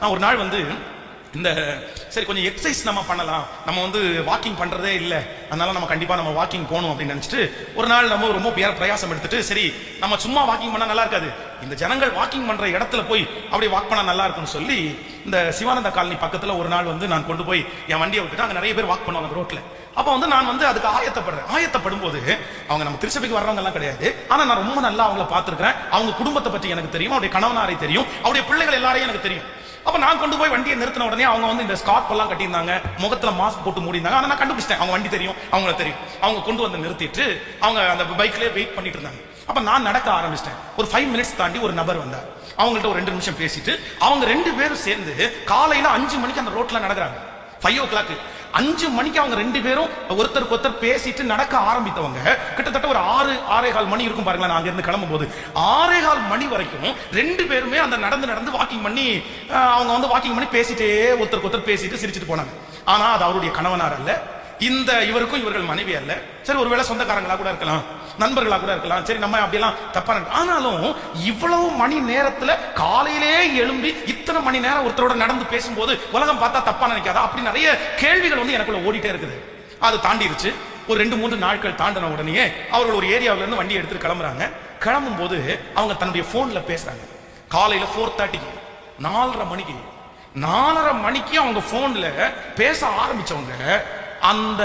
நான் ஒரு நாள் வந்து இந்த சரி கொஞ்சம் எக்ஸசைஸ் நம்ம பண்ணலாம். நம்ம வந்து வாக்கிங் பண்ணுறதே இல்லை. அதனால நம்ம கண்டிப்பாக நம்ம வாக்கிங் போகணும் அப்படின்னு நினச்சிட்டு ஒரு நாள் நம்ம ரொம்ப பேர பிரயாசம் எடுத்துட்டு சரி நம்ம சும்மா வாக்கிங் பண்ணால் நல்லா இருக்காது. இந்த ஜனங்கள் வாக்கிங் பண்ணுற இடத்துல போய் அப்படி வாக் பண்ணால் நல்லா இருக்கும்னு சொல்லி இந்த சிவானந்த காலனி பக்கத்தில் ஒரு நாள் வந்து நான் கொண்டு போய் என் வண்டியை விட்டுட்டு அங்கே நிறைய பேர் வாக் பண்ணுவாங்க ரோட்டில் அப்போ வந்து நான் வந்து அதுக்கு ஆயத்தப்படுறேன். ஆயத்தப்படும் போது அவங்க நம்ம திருச்சபைக்கு வர்றவங்கலாம் கிடையாது. ஆனால் நான் ரொம்ப நல்லா அவங்கள பார்த்துருக்கிறேன். அவங்க குடும்பத்தை பற்றி எனக்கு தெரியும். அவருடைய கணவனாரை தெரியும். அவருடைய பிள்ளைகள் எல்லாரையும் எனக்கு தெரியும். அப்ப நான் கொண்டு போய் வண்டியை நிறுத்தின உடனே அவங்க வந்து இந்த ஸ்கார்ப் எல்லாம் கட்டியிருந்தாங்க. முகத்துல மாஸ்க் போட்டு மூடிருந்தாங்க ஆனா நான் கண்டுபிடிச்சிட்டேன். அவங்க வண்டி தெரியும். அவங்கள தெரியும். அவங்க கொண்டு வந்து நிறுத்திட்டு அவங்க அந்த பைக்லேயே வெயிட் பண்ணிட்டு இருந்தாங்க. அப்ப நான் நடக்க ஆரம்பிச்சிட்டேன். ஒரு ஃபைவ் மினிட்ஸ் தாண்டி ஒரு நபர் வந்தார். அவங்கள்ட்ட ஒரு ரெண்டு நிமிஷம் பேசிட்டு அவங்க ரெண்டு பேரும் சேர்ந்து காலையில அஞ்சு மணிக்கு அந்த ரோட்ல நடக்கிறாங்க. ஃபைவ் ஓ கிளாக் அஞ்சு மணிக்கு அவங்க ரெண்டு பேரும் ஒருத்தருக்கு ஒருத்தர் பேசிட்டு நடக்க ஆரம்பித்தவங்க. கிட்டத்தட்ட ஒரு ஆறு ஆறே கால் மணி இருக்கும் பாருங்களேன் நான் இருந்து கிளம்பும் போது ஆறே கால் மணி வரைக்கும் ரெண்டு பேருமே அந்த நடந்து நடந்து வாக்கிங் பண்ணி அவங்க வந்து வாக்கிங் பண்ணி பேசிட்டே ஒருத்தருக்கு ஒருத்தர் பேசிட்டு சிரிச்சிட்டு போனாங்க. ஆனா அது அவருடைய கணவனார் அல்ல. இந்த இவருக்கும் இவர்கள் மனைவி அல்ல. சரி ஒருவேளை சொந்தக்காரங்களா கூட இருக்கலாம் நண்பர்களா கூட இருக்கலாம். சரி நம்ம அப்படியெல்லாம் தப்பா ஆனாலும் இவ்வளவு மணி நேரத்துல காலையிலே எழும்பி இத்தனை மணி நேரம் ஒருத்தரோட நடந்து பேசும்போது உலகம் பார்த்தா தப்பா நினைக்காதா? அப்படி நிறைய கேள்விகள் வந்து எனக்குள்ள ஓடிட்டே இருக்குது. அது தாண்டிருச்சு. ஒரு ரெண்டு மூன்று நாட்கள் தாண்டின உடனே அவர்கள் ஒரு ஏரியாவுல இருந்து வண்டி எடுத்துட்டு கிளம்புறாங்க. கிளம்பும் போது அவங்க தன்னுடைய போன்ல பேசுறாங்க. காலையில ஃபோர் தேர்ட்டிக்கு நாலரை மணிக்கு நாலரை மணிக்கு அவங்க போன்ல பேச ஆரம்பிச்சவங்க அந்த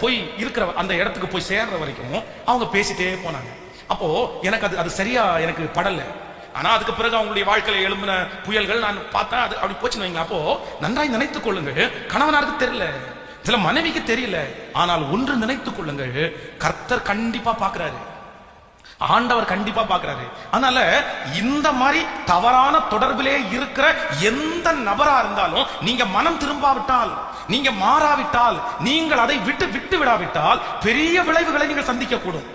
போய் இருக்கிற அந்த இடத்துக்கு போய் சேர்ற வரைக்கும் அவங்க பேசிட்டே போனாங்க. அப்போ எனக்கு அது அது சரியா எனக்கு படலை. ஆனா அதுக்கு பிறகு அவங்களுடைய வாழ்க்கையில எழும்பின புயல்கள் நான் பார்த்தா அது அப்படி போச்சுன்னு வைங்க அப்போ நன்றாய் நினைத்துக் கொள்ளுங்கள். கணவனாருக்கு தெரியல. சில மனைவிக்கு தெரியல. ஆனால் ஒன்று நினைத்துக் கொள்ளுங்கள். கர்த்தர் கண்டிப்பா பாக்குறாரு ஆண்டவர் கண்டிப்பா பாக்குறாரு அதனால இந்த மாதிரி தவறான தொடர்பிலே இருக்கிற எந்த நபரா இருந்தாலும் நீங்க மனம் திரும்பாவிட்டால் நீங்க மாறாவிட்டால் நீங்கள் அதை விட்டு விட்டு விடாவிட்டால் பெரிய விளைவுகளை நீங்கள் சந்திக்க கூடும்